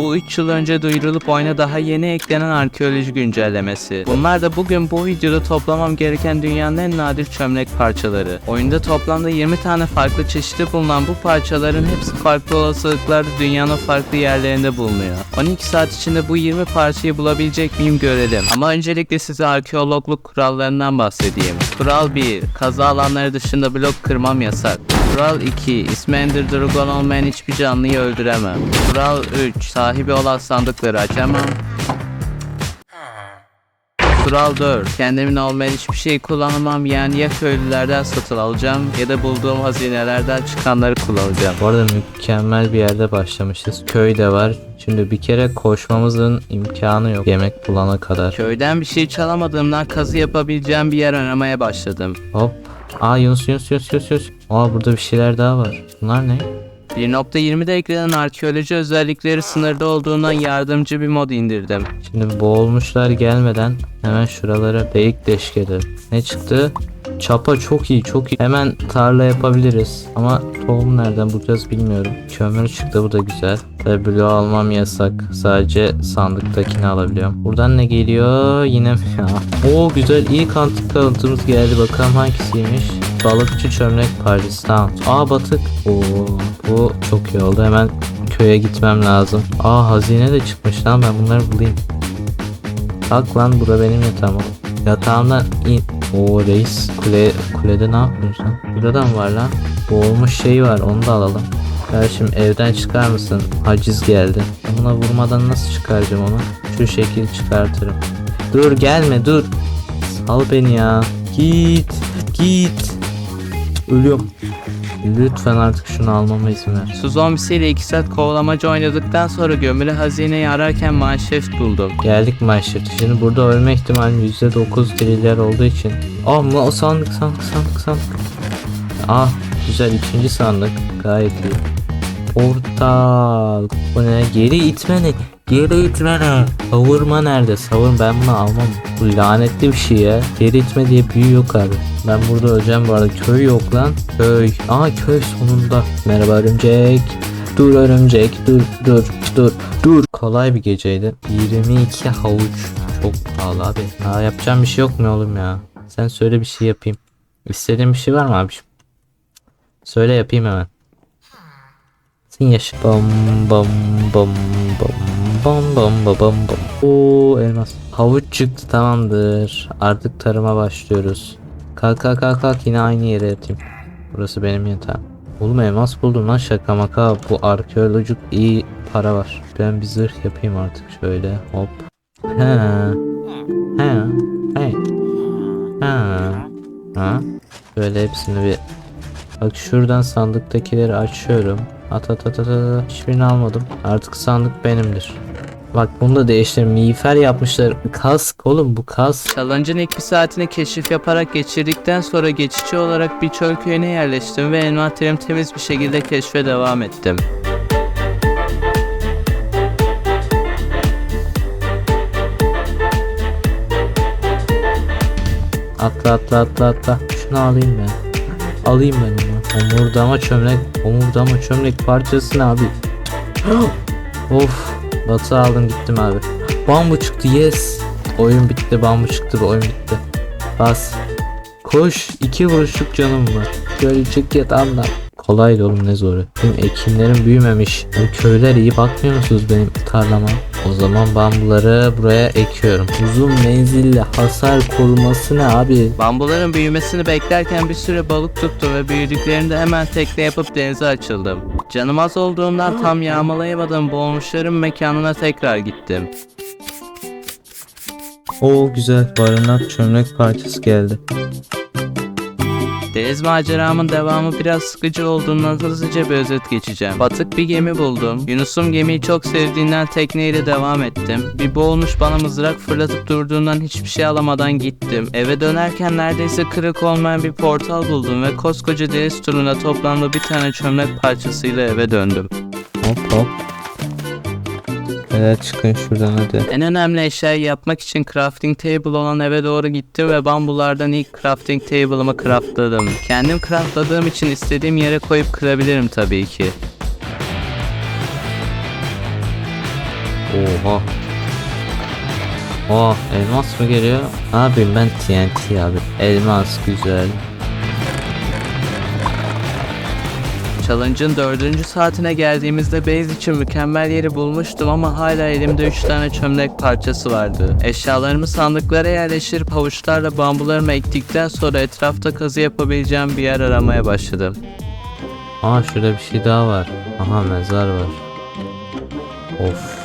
Bu 3 yıl önce duyurulup oyuna daha yeni eklenen arkeoloji güncellemesi. Bunlar da bugün bu videoda toplamam gereken dünyanın en nadir çömlek parçaları. Oyunda toplamda 20 tane farklı çeşidi bulunan bu parçaların hepsi farklı olasılıklarda dünyanın farklı yerlerinde bulunuyor. 12 saat içinde bu 20 parçayı bulabilecek miyim görelim. Ama öncelikle size arkeologluk kurallarından bahsedeyim. Kural 1. Kazı alanları dışında blok kırmam yasak. Kural 2. İsmi Ender olmayan hiçbir canlıyı öldüremem. Kural 3. Sahibi olan sandıkları açamam. Kural 4. Kendimin olmayan hiçbir şey kullanamam yani ya köylülerden satın alacağım ya da bulduğum hazinelerden çıkanları kullanacağım. Bu arada mükemmel bir yerde başlamışız. Köy de var. Şimdi bir kere koşmamızın imkanı yok yemek bulana kadar. Köyden bir şey çalamadığımdan kazı yapabileceğim bir yer aramaya başladım. Hop. Aa Yunus Yunus Yunus Yunus Yunus. Aa burada bir şeyler daha var. Bunlar ne? 1.20'de eklenen arkeoloji özellikleri sınırda olduğundan yardımcı bir mod indirdim. Şimdi boğulmuşlar gelmeden hemen şuralara delik deşik. Ne çıktı? Çapa çok iyi çok iyi. Hemen tarla yapabiliriz. Ama tohum nereden bulacağız bilmiyorum. Kömür çıktı bu da güzel. Tabi bloğu almam yasak. Sadece sandıktakini alabiliyorum. Buradan ne geliyor? Yine? Oo güzel ilk antik kalıntımız geldi. Bakalım hangisiymiş? Balıkçı çömlek tamam. Aa batık. Oo bu çok iyi oldu. Hemen köye gitmem lazım. Aa hazine de çıkmış lan ben bunları bulayım. Kalk lan bura benim yatağım. Yatağımdan in. Oo reis kule, kulede ne yapıyorsun? Burada mı var lan? Boğulmuş şey var onu da alalım. Kardeşim evden çıkar mısın? Haciz geldi. Buna vurmadan nasıl çıkaracağım onu? Şu şekil çıkartırım. Dur gelme dur. Sal beni ya. Git. Git. Ölüyorum. Lütfen artık şunu almama izin ver. Su zombisiyle 2 saat kovalamaca oynadıktan sonra gömülü hazineyi ararken manşet buldum. Geldik maçta. Şimdi burada ölme ihtimali %9 diriller olduğu için. Aa mı o sandık sandık sandık sandık. Ah güzel ikinci sandık. Gayet iyi. Portal. Bu ne? Geri itme ne? Geri itme ne? Savurma nerede? Savur ben bunu almam. Bu lanetli bir şey ya. Geri itme diye büyü yok abi. Ben burada öleceğim bu arada. Köy yok lan. Köy. Aa köy sonunda. Merhaba örümcek. Dur örümcek dur dur dur dur. Kolay bir geceydi. 22 havuç. Çok pahalı abi. Aa, yapacağım bir şey yok mu oğlum ya? Sen söyle bir şey yapayım. İstediğin bir şey var mı abi? Söyle yapayım hemen. Sen yaşa. Bam bam bam bam bam bam bam bam bam. Oo elmas. Havuç çıktı tamamdır. Artık tarıma başlıyoruz. Kalk kalk kalk kalk yine aynı yere yatayım. Burası benim yatağım. Oğlum elmas buldum lan şaka maka. Bu arkeolojik iyi para var. Ben bir zırh yapayım artık şöyle. Hop. He. He. He. Ha. Ha. Böyle hepsini bir Bak şuradan sandıktakileri açıyorum. At at at at at. Hiçbirini almadım. Artık sandık benimdir. Bak bunu da değiştir. Miğfer yapmışlar. Kask oğlum bu kask. Challenge'ın ilk bir saatini keşif yaparak geçirdikten sonra geçici olarak bir çöl köyüne yerleştim ve envanterim temiz bir şekilde keşfe devam ettim. Atla atla atla atla. Şunu alayım ben. Alayım ben onu. Omurdama çömlek. Omurdama çömlek parçası ne abi? of. Batı aldım gittim abi. Bambu çıktı yes. Oyun bitti bambu çıktı oyun bitti. Bas. Koş. iki vuruşluk canım var. Şöyle çık yatağımdan. Kolaydı oğlum ne zoru. Benim ekinlerim büyümemiş. Bu köyler iyi bakmıyor musunuz benim tarlama? O zaman bambuları buraya ekiyorum. Uzun menzilli hasar koruması ne abi? Bambuların büyümesini beklerken bir süre balık tuttum ve büyüdüklerinde hemen tekne yapıp denize açıldım. Canım az olduğundan tam yağmalayamadığım boğulmuşların mekanına tekrar gittim. O güzel barınak çömlek parçası geldi. Deniz maceramın devamı biraz sıkıcı olduğundan hızlıca bir özet geçeceğim. Batık bir gemi buldum. Yunus'um gemiyi çok sevdiğinden tekneyle devam ettim. Bir boğulmuş bana mızrak fırlatıp durduğundan hiçbir şey alamadan gittim. Eve dönerken neredeyse kırık olmayan bir portal buldum ve koskoca deniz turuna toplamda bir tane çömlek parçasıyla eve döndüm. Hop hop. Beyler çıkın şuradan hadi. En önemli eşyayı yapmak için crafting table olan eve doğru gittim ve bambulardan ilk crafting table'ımı craftladım. Kendim craftladığım için istediğim yere koyup kırabilirim tabii ki. Oha. Oh elmas mı geliyor? Yapayım ben TNT abi. Elmas güzel. Challenge'ın dördüncü saatine geldiğimizde base için mükemmel yeri bulmuştum ama hala elimde 3 tane çömlek parçası vardı. Eşyalarımı sandıklara yerleştirip havuçlarla bambularımı ektikten sonra etrafta kazı yapabileceğim bir yer aramaya başladım. Aa şurada bir şey daha var. Aha mezar var. Of.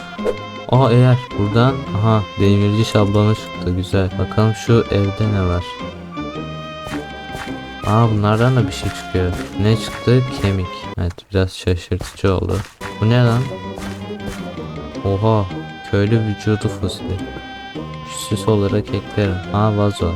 Aa eğer buradan aha demirci şablonu çıktı güzel. Bakalım şu evde ne var. Aa bunlardan da bir şey çıkıyor. Ne çıktı? Kemik. Evet biraz şaşırtıcı oldu. Bu ne lan? Oha. Köylü vücudu fosili. Süs olarak eklerim. Aa vazo.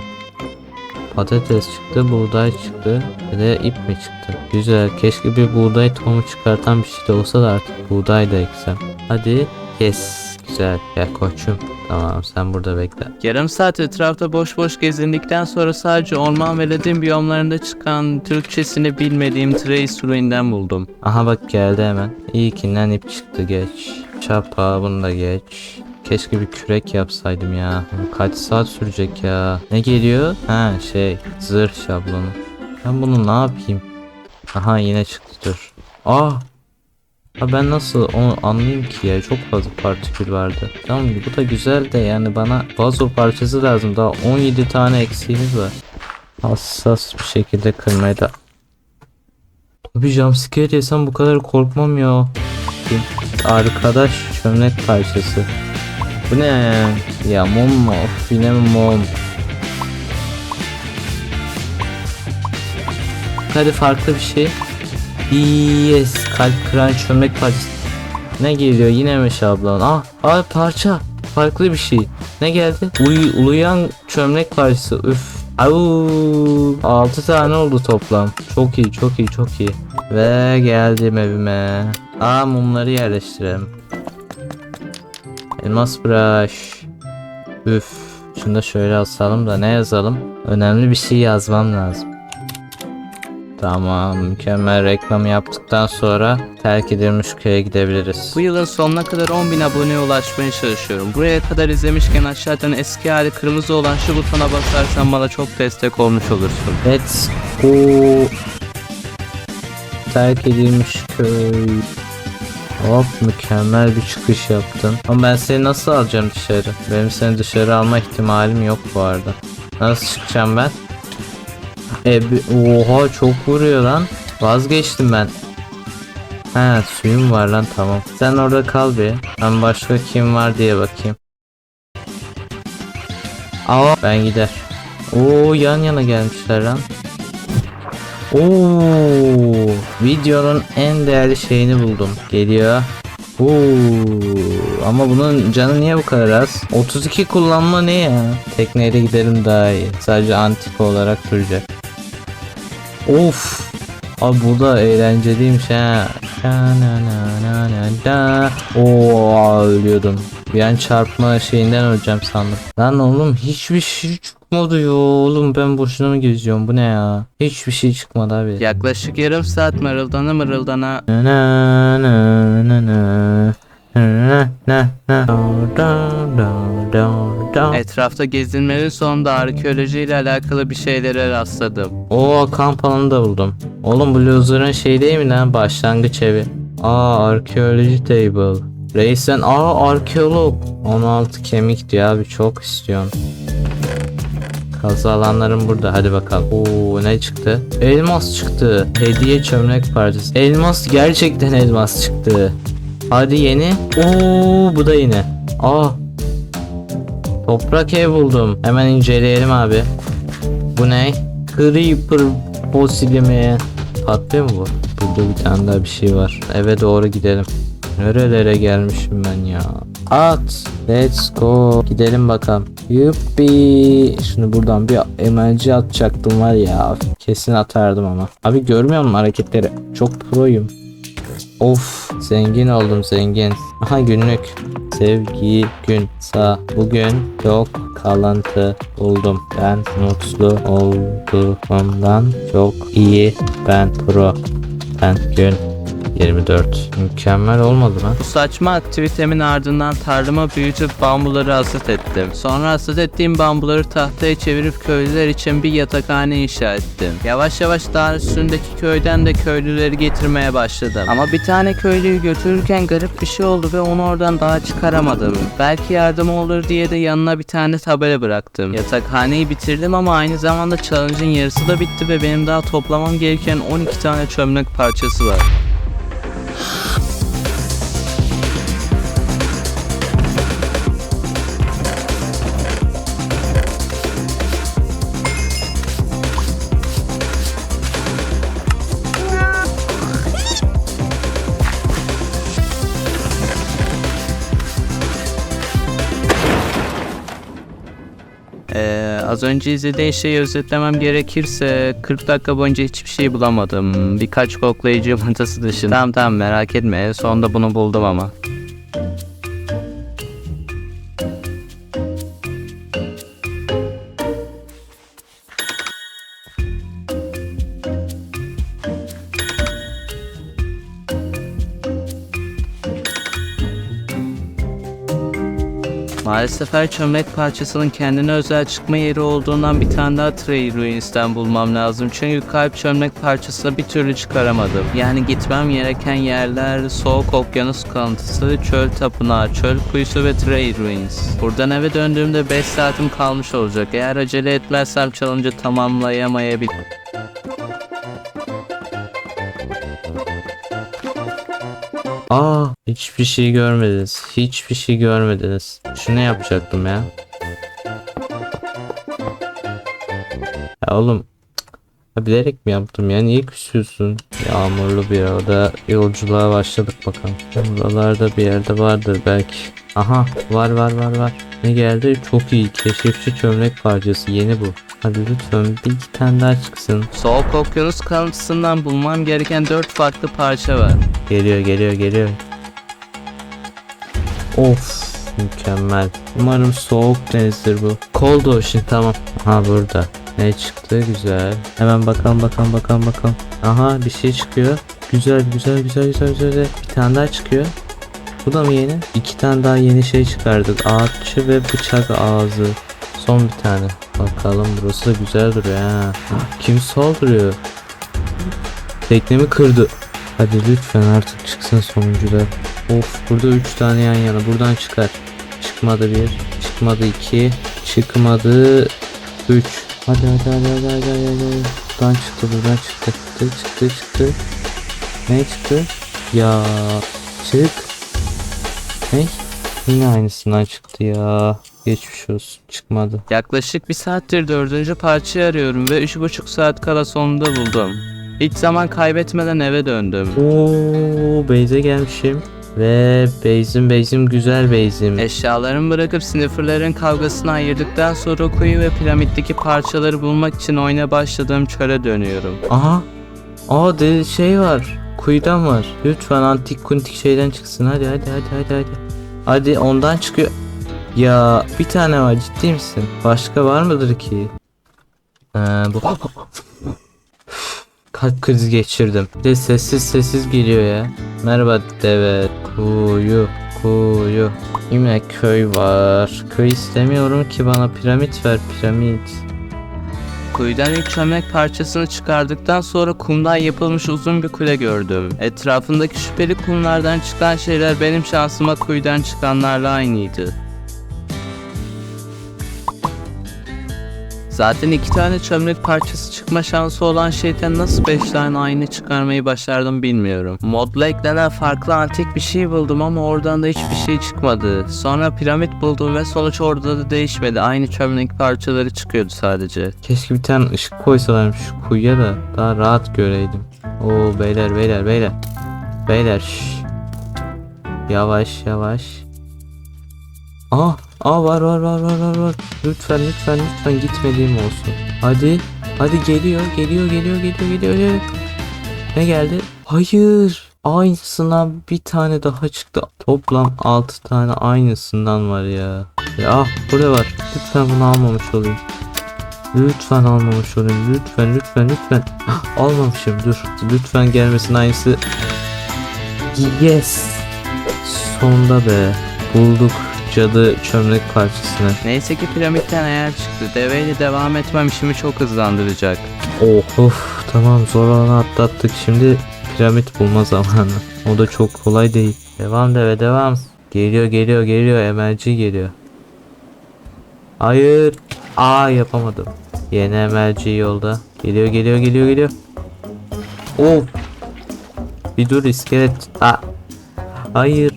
Patates çıktı, buğday çıktı. Bir de ip mi çıktı? Güzel. Keşke bir buğday tohumu çıkartan bir şey de olsa da artık buğday da eksem. Hadi kes. Güzel. Gel koçum. Tamam sen burada bekle. Yarım saat etrafta boş boş gezindikten sonra sadece orman ve ledin biyomlarında çıkan Türkçesini bilmediğim Trace Ruin'den buldum. Aha bak geldi hemen. İlkinden ip çıktı geç. Çapa bunu da geç. Keşke bir kürek yapsaydım ya. Kaç saat sürecek ya. Ne geliyor? Ha şey zırh şablonu. Ben bunu ne yapayım? Aha yine çıktı dur. Aa. Ha ben nasıl onu anlayayım ki ya çok fazla partikül vardı. Tamam bu da güzel de yani bana vazo parçası lazım daha 17 tane eksiğimiz var. Hassas bir şekilde kırmaya da Abi jumpscare yesem bu kadar korkmam ya. Arkadaş çömlek parçası. Bu ne? Ya mum mu? Of yine mi mum? Hadi farklı bir şey. Yes kalp kıran çömlek parçası. Ne geliyor yine mi şablon? Ah, ah parça. Farklı bir şey. Ne geldi? Uy, uluyan çömlek parçası. Üf. Au, 6 tane oldu toplam. Çok iyi, çok iyi, çok iyi. Ve geldim evime. Aa mumları yerleştirelim. Elmas brush. Üf. Şunu da şöyle asalım da ne yazalım? Önemli bir şey yazmam lazım. Tamam, mükemmel reklam yaptıktan sonra terk edilmiş köye gidebiliriz. Bu yılın sonuna kadar 10.000 aboneye ulaşmaya çalışıyorum. Buraya kadar izlemişken aşağıdan eski hali kırmızı olan şu butona basarsan bana çok destek olmuş olursun. Let's go. Terk edilmiş köy. Hop mükemmel bir çıkış yaptın. Ama ben seni nasıl alacağım dışarı? Benim seni dışarı alma ihtimalim yok bu arada. Nasıl çıkacağım ben? E, oha çok vuruyor lan. Vazgeçtim ben. He suyum var lan tamam. Sen orada kal bir. Ben başka kim var diye bakayım. Aa ben gider. Oo yan yana gelmişler lan. Oo videonun en değerli şeyini buldum. Geliyor. Oo ama bunun canı niye bu kadar az? 32 kullanma ne ya? Tekneyle gidelim daha iyi. Sadece antik olarak duracak. Of. Abi bu da eğlenceliymiş ha. Oo ölüyordum. Bir an çarpma şeyinden öleceğim sandım. Lan oğlum hiçbir şey çıkmadı ya oğlum ben boşuna mı geziyorum bu ne ya? Hiçbir şey çıkmadı abi. Yaklaşık yarım saat mırıldana mırıldana Na na na na etrafta gezinmenin sonunda arkeoloji ile alakalı bir şeylere rastladım. Oo kamp alanı da buldum. Oğlum bu loser'ın şey değil mi lan başlangıç evi? Aa arkeoloji table. Reis sen aa arkeolog. 16 kemik diyor abi çok istiyorsun. Kazı alanlarım burada hadi bakalım. Oo ne çıktı? Elmas çıktı. Hediye çömlek parçası. Elmas gerçekten elmas çıktı. Hadi yeni. Oo bu da yine. Aa. Toprak ev buldum. Hemen inceleyelim abi. Bu ne? Creeper fosili mi? Patlıyor mu bu? Burada bir tane daha bir şey var. Eve doğru gidelim. Nerelere gelmişim ben ya? At. Let's go. Gidelim bakalım. Yuppi. Şunu buradan bir emelci atacaktım var ya. Kesin atardım ama. Abi görmüyor musun hareketleri? Çok proyum. Of zengin oldum zengin. Aha günlük. Sevgi gün sa bugün çok kalıntı buldum. Ben mutlu olduğumdan çok iyi. Ben pro. Ben gün 24. Mükemmel olmadı lan. Bu saçma aktivitemin ardından tarlama büyütüp bambuları hasat ettim. Sonra hasat ettiğim bambuları tahtaya çevirip köylüler için bir yatakhane inşa ettim. Yavaş yavaş dağ üstündeki köyden de köylüleri getirmeye başladım. Ama bir tane köylüyü götürürken garip bir şey oldu ve onu oradan daha çıkaramadım. Belki yardım olur diye de yanına bir tane tabela bıraktım. Yatakhaneyi bitirdim ama aynı zamanda challenge'ın yarısı da bitti ve benim daha toplamam gereken 12 tane çömlek parçası var. Yeah. Az önce izlediğin şeyi özetlemem gerekirse 40 dakika boyunca hiçbir şey bulamadım. Birkaç koklayıcı yumurtası dışında. Tamam tamam merak etme sonunda bunu buldum ama. Maalesef her çömlek parçasının kendine özel çıkma yeri olduğundan bir tane daha Trey Ruins'ten bulmam lazım. Çünkü kalp çömlek parçasını bir türlü çıkaramadım. Yani gitmem gereken yerler soğuk okyanus kalıntısı, çöl tapınağı, çöl kuyusu ve Trey Ruins. Buradan eve döndüğümde 5 saatim kalmış olacak. Eğer acele etmezsem challenge'ı tamamlayamayabilirim. Hiçbir şey görmediniz. Hiçbir şey görmediniz. Şunu yapacaktım ya. Ya oğlum. Ya bilerek mi yaptım ya? Niye küsüyorsun? Yağmurlu bir havada yolculuğa başladık bakalım. Buralarda bir yerde vardır belki. Aha var var var var. Ne geldi? Çok iyi. Keşifçi çömlek parçası. Yeni bu. Hadi lütfen bir iki tane daha çıksın. Soğuk okyanus kalıntısından bulmam gereken 4 farklı parça var. Geliyor geliyor geliyor. Of mükemmel. Umarım soğuk denizdir bu. Cold Ocean tamam. Aha burada. Ne çıktı güzel. Hemen bakalım bakalım bakalım bakalım. Aha bir şey çıkıyor. Güzel güzel güzel güzel. güzel. Bir tane daha çıkıyor. Bu da mı yeni? İki tane daha yeni şey çıkardık. Ağaççı ve bıçak ağzı. Son bir tane. Bakalım burası da güzel duruyor ha. Kim saldırıyor? Teknemi kırdı. Hadi lütfen artık çıksın sonuncular. Of burada 3 tane yan yana. Buradan çıkar. Çıkmadı bir. Çıkmadı iki. Çıkmadı 3. Hadi hadi hadi hadi hadi hadi. hadi. Buradan çıktı buradan çıktı. Çıktı çıktı çıktı. Ne çıktı? Ya çık. Ne? Yine aynısından çıktı ya. Geçmiş olsun. Çıkmadı. Yaklaşık bir saattir dördüncü parçayı arıyorum ve üç buçuk saat kala sonunda buldum. Hiç zaman kaybetmeden eve döndüm. Oo, Beyze gelmişim. Ve Beyzim Beyzim güzel Beyzim. Eşyalarımı bırakıp snifferların kavgasını ayırdıktan sonra kuyu ve piramitteki parçaları bulmak için oyuna başladığım çöle dönüyorum. Aha. Aa de şey var. Kuyudan var. Lütfen antik kuntik şeyden çıksın. Hadi hadi hadi hadi hadi. Hadi ondan çıkıyor. Ya bir tane var ciddi misin? Başka var mıdır ki? Ee, bu Kalp krizi geçirdim. Bir de sessiz sessiz geliyor ya. Merhaba deve. Kuyu. Kuyu. Yine köy var. Köy istemiyorum ki bana piramit ver piramit. Kuyudan ilk çömlek parçasını çıkardıktan sonra kumdan yapılmış uzun bir kule gördüm. Etrafındaki şüpheli kumlardan çıkan şeyler benim şansıma kuyudan çıkanlarla aynıydı. Zaten iki tane çömlek parçası çıkma şansı olan şeyden nasıl beş tane aynı çıkarmayı başardım bilmiyorum. Modla eklenen farklı antik bir şey buldum ama oradan da hiçbir şey çıkmadı. Sonra piramit buldum ve sonuç orada da değişmedi. Aynı çömlek parçaları çıkıyordu sadece. Keşke bir tane ışık koysalarmış kuyuya da daha rahat göreydim. Oo beyler beyler beyler. Beyler şş. Yavaş yavaş. Aa, aa var var var var var var. Lütfen lütfen lütfen gitmediğim olsun. Hadi. Hadi geliyor geliyor geliyor geliyor geliyor. Ne geldi? Hayır. Aynısından bir tane daha çıktı. Toplam 6 tane aynısından var ya. Ya ah burada var. Lütfen bunu almamış olayım. Lütfen almamış olayım. Lütfen lütfen lütfen. Almamışım dur. Lütfen gelmesin aynısı. Yes. Sonunda be. Bulduk cadı çömlek parçasını. Neyse ki piramitten eğer çıktı. Deveyle devam etmem işimi çok hızlandıracak. Oh of tamam zor olanı atlattık. Şimdi piramit bulma zamanı. O da çok kolay değil. Devam deve devam. Geliyor geliyor geliyor emelci geliyor. Hayır. Aa yapamadım. Yeni emelci yolda. Geliyor geliyor geliyor geliyor. Of. Bir dur iskelet. Aa. Hayır.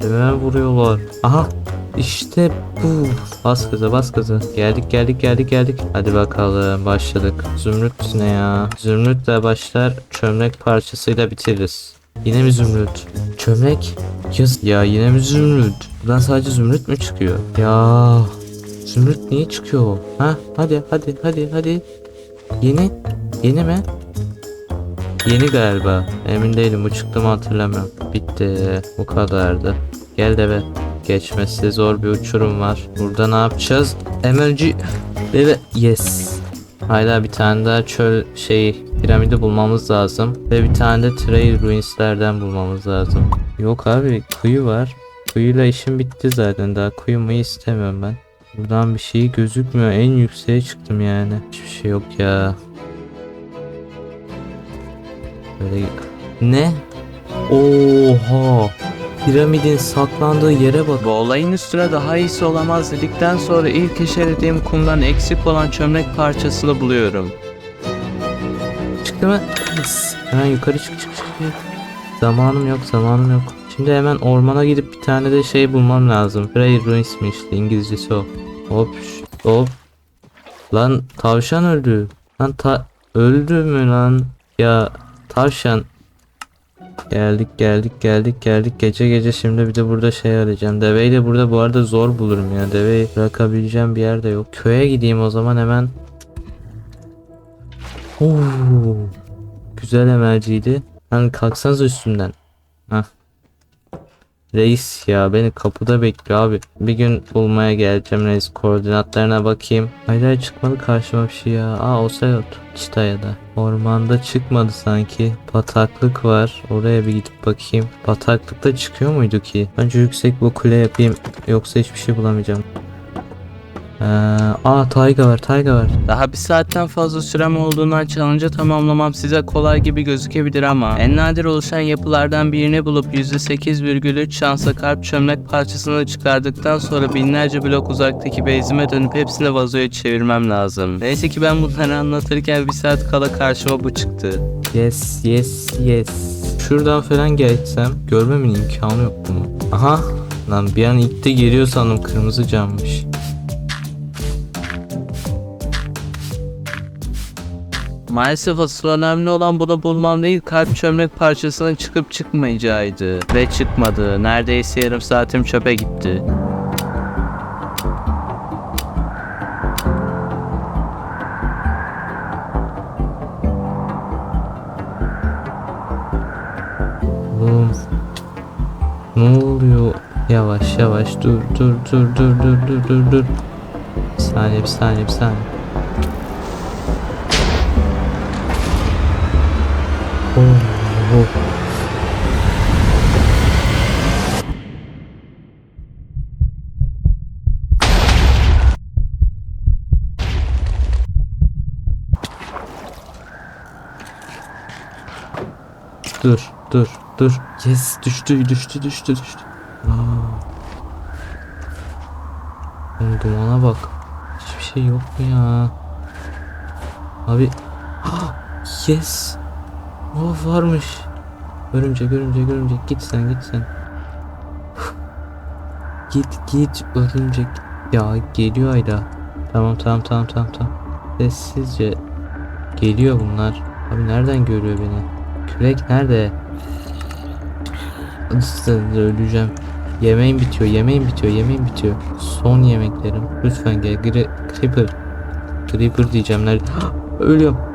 Hemen vuruyorlar. Aha. İşte bu. Bas gaza bas gaza. Geldik geldik geldik geldik. Hadi bakalım başladık. Zümrüt ne ya? Zümrütle başlar çömlek parçasıyla bitiririz. Yine mi zümrüt? Çömlek? Yaz ya yine mi zümrüt? Buradan sadece zümrüt mü çıkıyor? Ya zümrüt niye çıkıyor? Ha hadi hadi hadi hadi. Yeni? Yeni mi? Yeni galiba. Emin değilim bu çıktı mı hatırlamıyorum. Bitti. Bu kadardı. Gel de be. Geçmesi zor bir uçurum var. Burada ne yapacağız? Emerci. Ve yes. Hala bir tane daha çöl şey piramidi bulmamız lazım. Ve bir tane de Trail Ruins'lerden bulmamız lazım. Yok abi kuyu var. Kuyuyla işim bitti zaten. Daha kuyu mu istemiyorum ben. Buradan bir şey gözükmüyor. En yükseğe çıktım yani. Hiçbir şey yok ya. Böyle ne? Oha! Piramidin saklandığı yere bak. Bu olayın üstüne daha iyisi olamaz dedikten sonra ilk işaretlediğim kumdan eksik olan çömlek parçasını buluyorum. Çıktı mı? Hemen yukarı çık çık çık. Zamanım yok zamanım yok. Şimdi hemen ormana gidip bir tane de şey bulmam lazım. Grey Ruins mi işte İngilizcesi o. Hop hop. Lan tavşan öldü. Lan ta öldü mü lan? Ya tavşan. Geldik geldik geldik geldik gece gece şimdi bir de burada şey arayacağım. Deveyi de burada bu arada zor bulurum ya. Deveyi bırakabileceğim bir yer de yok. Köye gideyim o zaman hemen. Oo, güzel emerciydi. Hani kalksanız üstümden. Reis ya beni kapıda bekliyor abi. Bir gün bulmaya geleceğim reis koordinatlarına bakayım. Hala çıkmadı karşıma bir şey ya. Aa Oselot. Çitaya'da. Ormanda çıkmadı sanki. Bataklık var. Oraya bir gidip bakayım. Bataklıkta çıkıyor muydu ki? Önce yüksek bu kule yapayım. Yoksa hiçbir şey bulamayacağım. Ee, aa tayga var tayga var. Daha bir saatten fazla sürem olduğundan challenge'ı tamamlamam size kolay gibi gözükebilir ama en nadir oluşan yapılardan birini bulup %8,3 şansa kalp çömlek parçasını çıkardıktan sonra binlerce blok uzaktaki base'ime dönüp hepsini vazoya çevirmem lazım. Neyse ki ben bunları anlatırken bir saat kala karşıma bu çıktı. Yes yes yes. Şuradan falan geçsem görmemin imkanı yok bunu. Aha lan bir an ilk de geliyor sandım kırmızı cammış. Maalesef asıl önemli olan bunu bulmam değil kalp çömlek parçasının çıkıp çıkmayacağıydı. Ve çıkmadı. Neredeyse yarım saatim çöpe gitti. Ne oluyor? Yavaş yavaş dur dur dur dur dur dur dur. Bir saniye bir saniye bir saniye. Dur, dur, dur. Yes, düştü, düştü, düştü, düştü. Aa. Oğlum dumana bak. Hiçbir şey yok mu ya? Abi. Yes. Oh varmış. Örümcek, örümcek, örümcek. Git sen, git sen. git, git örümcek. Ya geliyor Ayda. Tamam, tamam, tamam, tamam, tamam. Sessizce. Geliyor bunlar. Abi nereden görüyor beni? Kürek nerede? Öleceğim. Yemeğim bitiyor, yemeğim bitiyor, yemeğim bitiyor. Son yemeklerim. Lütfen gel. Gri Creeper. Creeper diyeceğim. Nerede? Ölüyorum.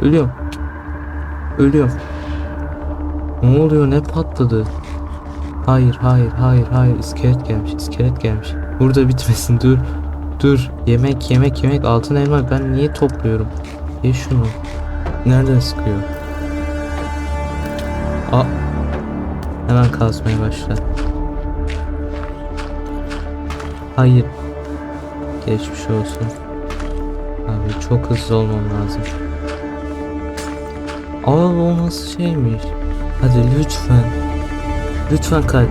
Ölüyorum. Ölüyorum. Ne oluyor? Ne patladı? Hayır, hayır, hayır, hayır. İskelet gelmiş, iskelet gelmiş. Burada bitmesin. Dur. Dur. Yemek, yemek, yemek. Altın elma. Ben niye topluyorum? Ye şunu. Nereden sıkıyor? Aa. Hemen kazmaya başla. Hayır. Geçmiş olsun. Abi çok hızlı olmam lazım. Aa o nasıl şeymiş? Hadi lütfen. Lütfen kalp.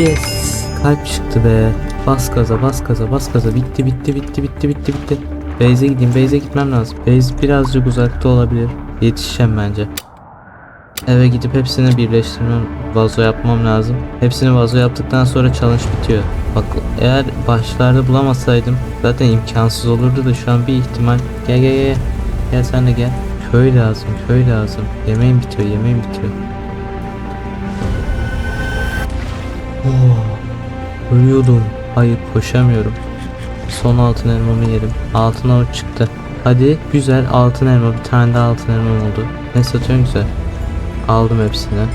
Yes. Kalp çıktı be. Bas gaza bas gaza bas gaza. Bitti bitti bitti bitti bitti bitti. Beyze gideyim. Beyze gitmem lazım. Beyz birazcık uzakta olabilir. Yetişeceğim bence. Eve gidip hepsini birleştirmem, vazo yapmam lazım. Hepsini vazo yaptıktan sonra challenge bitiyor. Bak eğer başlarda bulamasaydım zaten imkansız olurdu da şu an bir ihtimal. Gel gel gel. Gel sen de gel. Köy lazım, köy lazım. Yemeğim bitiyor, yemeğim bitiyor. Oh, ölüyordum. Hayır koşamıyorum. Son altın elmamı yedim. Altın avuç çıktı. Hadi güzel altın elma. Bir tane daha altın elmam oldu. Ne satıyorsun güzel. Aldım hepsini.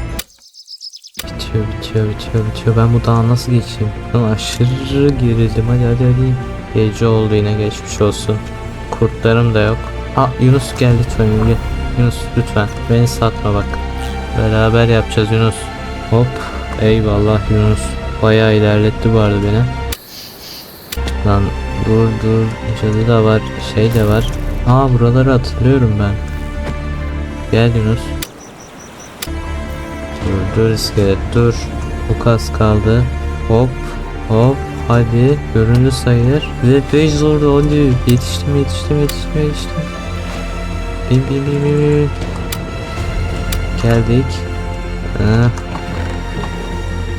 Bitiyor bitiyor bitiyor bitiyor. Ben bu dağa nasıl geçeyim? Ben aşırı gerildim. Hadi hadi hadi. Gece oldu yine geçmiş olsun. Kurtlarım da yok. Aa Yunus gel lütfen Yunus. Yunus lütfen. Beni satma bak. Beraber yapacağız Yunus. Hop. Eyvallah Yunus. Bayağı ilerletti bu arada beni. Lan dur dur. Cadı da var. Şey de var. Aa buraları hatırlıyorum ben. Gel Yunus. Dur dur iskelet dur. Bu kas kaldı. Hop hop hadi göründü sayılır. Ve 5 zordu hadi. Yetiştim yetiştim yetiştim yetiştim. Bin bin bin bin bin. Geldik.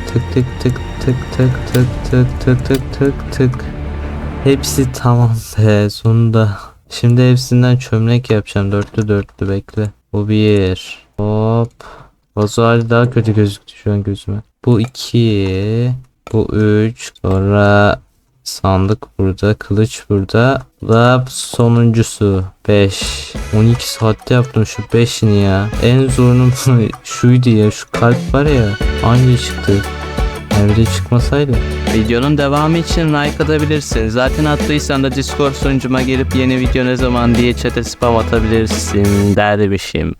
Tık tık tık tık tık tık tık tık tık tık tık. Hepsi tamam be sonunda. Şimdi hepsinden çömlek yapacağım. Dörtlü dörtlü bekle. Bu bir. Hop. Vazo hali daha kötü gözüktü şu an gözüme. Bu iki. Bu üç. Sonra sandık burada. Kılıç burada. Ve sonuncusu. 5. 12 saatte yaptım şu 5'ini ya. En zorunun şuydu ya. Şu kalp var ya. Anca çıktı. Evde çıkmasaydı. Videonun devamı için like atabilirsin. Zaten attıysan da Discord sunucuma gelip yeni video ne zaman diye chat'e spam atabilirsin dermişim.